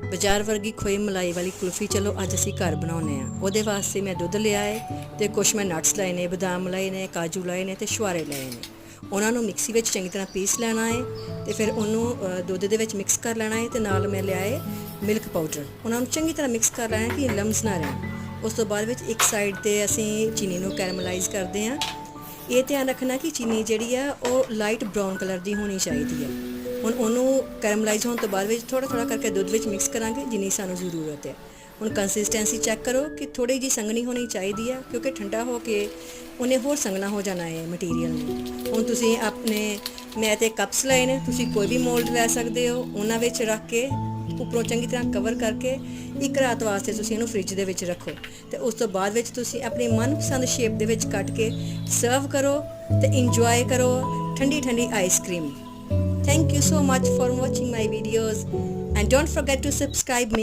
ਬਾਜ਼ਾਰ ਵਰਗੀ ਖੋਈ ਮਲਾਈ ਵਾਲੀ ਕੁਲਫੀ ਚਲੋ ਅੱਜ ਅਸੀਂ ਘਰ ਬਣਾਉਨੇ ਆ ਉਹਦੇ ਵਾਸਤੇ ਮੈਂ ਦੁੱਧ ਲਿਆ ਹੈ ਤੇ ਕੁਛ ਮੈਂ ਨਟਸ ਲਏ ਨੇ, ਬਦਾਮ ਲਏ ਨੇ, ਕਾਜੂ ਲਏ ਨੇ ਤੇ ਸ਼ੁਆਰੇ ਲਏ ਨੇ। ਉਹਨਾਂ ਨੂੰ ਮਿਕਸੀ ਵਿੱਚ ਚੰਗੀ ਤਰ੍ਹਾਂ ਪੀਸ ਲੈਣਾ ਹੈ ਤੇ ਫਿਰ ਉਹਨੂੰ ਦੁੱਧ ਦੇ ਵਿੱਚ ਮਿਕਸ ਕਰ ਲੈਣਾ ਹੈ ਤੇ ਨਾਲ ਮੈਂ ਲਿਆ ਹੈ ਮਿਲਕ ਪਾਊਡਰ ਉਹਨਾਂ ਨੂੰ ਚੰਗੀ ਤਰ੍ਹਾਂ ਮਿਕਸ ਕਰ ਲੈਣਾ ਹੈ ਕਿ ਲੰਮਸ ਨਾ ਰਹਿਣ। ਉਸ ਤੋਂ ਬਾਅਦ ਵਿੱਚ ਇੱਕ ਸਾਈਡ ਤੇ ਅਸੀਂ ਚੀਨੀ ਨੂੰ ਕੈਰਮਲਾਈਜ਼ ਕਰਦੇ ਹਾਂ। ਇਹ ਧਿਆਨ ਰੱਖਣਾ ਕਿ ਚੀਨੀ ਜਿਹੜੀ ਆ, ਉਹ ਲਾਈਟ ਬ੍ਰਾਊਨ ਕਲਰ ਦੀ ਹੋਣੀ ਚਾਹੀਦੀ ਹੈ। ਹੁਣ ਉਹਨੂੰ ਕੈਰਮਲਾਈਜ਼ ਹੋਣ ਤੋਂ ਬਾਅਦ ਵਿੱਚ ਥੋੜਾ ਥੋੜਾ ਕਰਕੇ ਦੁੱਧ ਵਿੱਚ ਮਿਕਸ ਕਰਾਂਗੇ, ਜਿੰਨੀ ਸਾਨੂੰ ਜ਼ਰੂਰਤ ਹੈ। ਹੁਣ ਕੰਸਿਸਟੈਂਸੀ ਚੈੱਕ ਕਰੋ ਕਿ ਥੋੜੀ ਜੀ ਸੰਘਣੀ ਹੋਣੀ ਚਾਹੀਦੀ ਹੈ, ਕਿਉਂਕਿ ਠੰਡਾ ਹੋ ਕੇ ਉਹਨੇ ਹੋਰ ਸੰਘਣਾ ਹੋ ਜਾਣਾ ਹੈ ਮਟੀਰੀਅਲ ਨੇ। ਹੁਣ ਤੁਸੀਂ ਆਪਣੇ, ਮੈਂ ਤੇ ਕੱਪਸ ਲਏ ਨੇ, ਤੁਸੀਂ ਕੋਈ ਵੀ ਮੋਲਡ ਲੈ ਸਕਦੇ ਹੋ, ਉਹਨਾਂ ਵਿੱਚ ਰੱਖ ਕੇ ਉੱਪਰੋਂ ਚੰਗੀ ਤਰ੍ਹਾਂ ਕਵਰ ਕਰਕੇ ਇੱਕ ਰਾਤ ਵਾਸਤੇ ਤੁਸੀਂ ਇਹਨੂੰ ਫ੍ਰਿਜ ਦੇ ਵਿੱਚ ਰੱਖੋ। ਤੇ ਉਸ ਤੋਂ ਬਾਅਦ ਵਿੱਚ ਤੁਸੀਂ ਆਪਣੀ ਮਨਪਸੰਦ ਸ਼ੇਪ ਦੇ ਵਿੱਚ ਕੱਟ ਕੇ ਸਰਵ ਕਰੋ ਤੇ ਇੰਜੋਏ ਕਰੋ ਠੰਡੀ ਠੰਡੀ ice cream Thank you so much for watching my videos and don't forget to subscribe me.